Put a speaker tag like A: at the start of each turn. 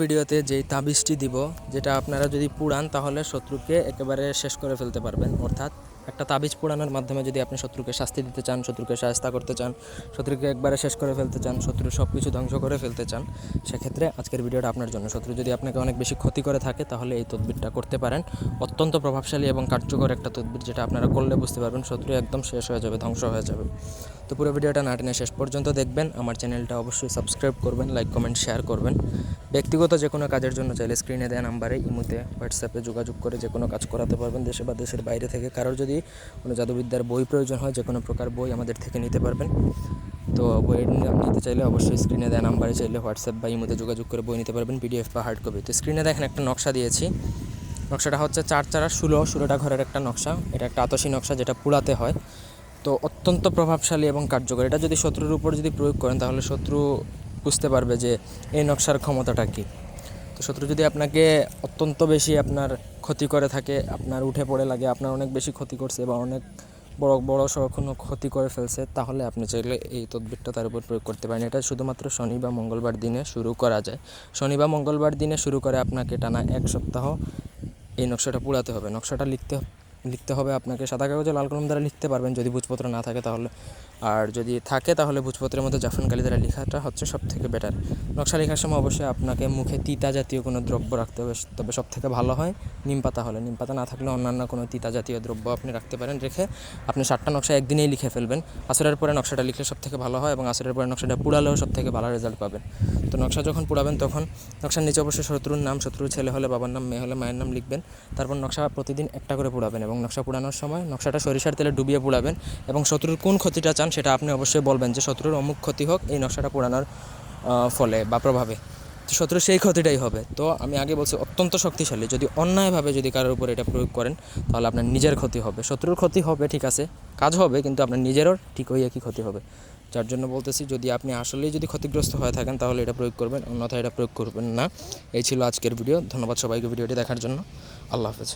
A: ভিডিওতে যেই তাবিজটি দিব, যেটা আপনারা যদি পুরান তাহলে শত্রুকে একেবারে শেষ করে ফেলতে পারবেন, অর্থাৎ একটা তাবিজ পোড়ানোর মাধ্যমে যদি আপনি শত্রুকে শাস্তি দিতে চান, শত্রুকে সাহায্য করতে চান, শত্রুকে একবারে শেষ করে ফেলতে চান, শত্রু সব কিছু ধ্বংস করে ফেলতে চান, সেক্ষেত্রে আজকের ভিডিওটা আপনার জন্য। শত্রু যদি আপনাকে অনেক বেশি ক্ষতি করে থাকে, তাহলে এই তদবিরটা করতে পারেন। অত্যন্ত প্রভাবশালী এবং কার্যকর একটা তদবির যেটা আপনারা করলে বুঝতে পারবেন, শত্রু একদম শেষ হয়ে যাবে, ধ্বংস হয়ে যাবে। তো পুরো ভিডিওটা না টেনে শেষ পর্যন্ত দেখবেন। আমার চ্যানেলটা অবশ্যই সাবস্ক্রাইব করবেন, লাইক, কমেন্ট, শেয়ার করবেন। ব্যক্তিগত যে কোনো কাজের জন্য চাইলে স্ক্রিনে দেওয়া নাম্বারে ইমুতে, হোয়াটসঅ্যাপে যোগাযোগ করে যে কোনো কাজ করাতে পারবেন, দেশে বা দেশের বাইরে থেকে। কারোর যদি কোনো জাদুবিদ্যার বই প্রয়োজন হয় যে কোনো প্রকার বই আমাদের থেকে নিতে পারবেন। তো বই নিতে চাইলে অবশ্যই স্ক্রিনে দেওয়া নাম্বারে চাইলে হোয়াটসঅ্যাপ বা ইমুতে যোগাযোগ করে বই নিতে পারবেন পিডিএফ বা হার্ড কপি তো স্ক্রিনে দেখেন একটা নকশা দিয়েছি। নকশাটা হচ্ছে চার চারা ষোলো, ষোলোটা ঘরের একটা নকশা। এটা একটা আতসী নকশা যেটা পুড়াতে হয়। তো অত্যন্ত প্রভাবশালী এবং কার্যকর। এটা যদি শত্রুর উপর যদি প্রয়োগ করেন, তাহলে শত্রু বুঝতে পারবে যে এই নকশার ক্ষমতাটা কী। তো শত্রু যদি আপনাকে অত্যন্ত বেশি আপনার ক্ষতি করে থাকে, আপনার উঠে পড়ে লাগে, আপনার অনেক বেশি ক্ষতি করছে বা অনেক বড় বড় সড়ো কোনো ক্ষতি করে ফেলছে, তাহলে আপনি চাইলে এই তদবিরটা তার উপর প্রয়োগ করতে পারেন। এটা শুধুমাত্র শনি বা মঙ্গলবার দিনে শুরু করা যায়। শনি বা মঙ্গলবার দিনে শুরু করে আপনাকে টানা এক সপ্তাহ এই নকশাটা পুরাতে হবে। নকশাটা লিখতে লিখতে হবে, আপনাকে সাদা কাগজে লাল কলম দ্বারা লিখতে পারবেন। যদি বুঝপত্র না থাকে তাহলে আর যদি থাকে তাহলে ভূজপত্রের মধ্যে জাফরান কালি দ্বারা লেখাটা হচ্ছে সব থেকে বেটার নকশা লেখার সময় অবশ্যই আপনাকে মুখে তিতা জাতীয় কোনো দ্রব্য রাখতে হবে, তবে সব থেকে ভালো হয় নিম পাতা হলে। নিম পাতা না থাকলে অন্যান্য কোনো তিতা জাতীয় দ্রব্য আপনি রাখতে পারেন। রেখে আপনি সাতটা নকশা একদিনেই লিখে ফেলবেন। আসরের পরে নকশাটা লিখলে সব থেকে ভালো হয় এবং আসরের পরে নকশাটা পুড়ালেও সব থেকে ভালো রেজাল্ট পাবেন। তো নকশা যখন পুড়াবেন তখন নকশার নিচে অবশ্যই শত্রুর নাম, শত্রুর ছেলে হলে বাবার নাম, মেয়ে হলে মায়ের নাম লিখবেন। তারপর নকশা প্রতিদিন একটা করে পুড়াবেন এবং নকশা পুড়ানোর সময় নকশাটা সরিষার তেলে ডুবিয়ে পুড়াবেন এবং শত্রুর কোন ক্ষতিটা চান সেটা আপনি অবশ্যই বলবেন যে শত্রুর অমুক ক্ষতি হোক, এই নকশাটা পোড়ানোর ফলে বা প্রভাবে। তো শত্রুর সেই ক্ষতিটাই হবে। তো আমি আগে বলছি অত্যন্ত শক্তিশালী। যদি অন্যায়ভাবে যদি কারোর উপর এটা প্রয়োগ করেন, তাহলে আপনার নিজের ক্ষতি হবে। শত্রুর ক্ষতি হবে, ঠিক আছে, কাজ হবে, কিন্তু আপনার নিজেরও ঠিক ওই একই ক্ষতি হবে। যার জন্য বলতেছি, যদি আপনি আসলেই যদি ক্ষতিগ্রস্ত হয়ে থাকেন, তাহলে এটা প্রয়োগ করবেন, অন্যথায় এটা প্রয়োগ করবেন না। এই ছিল আজকের ভিডিও। ধন্যবাদ সবাইকে ভিডিওটি দেখার জন্য। আল্লাহ হাফেজ।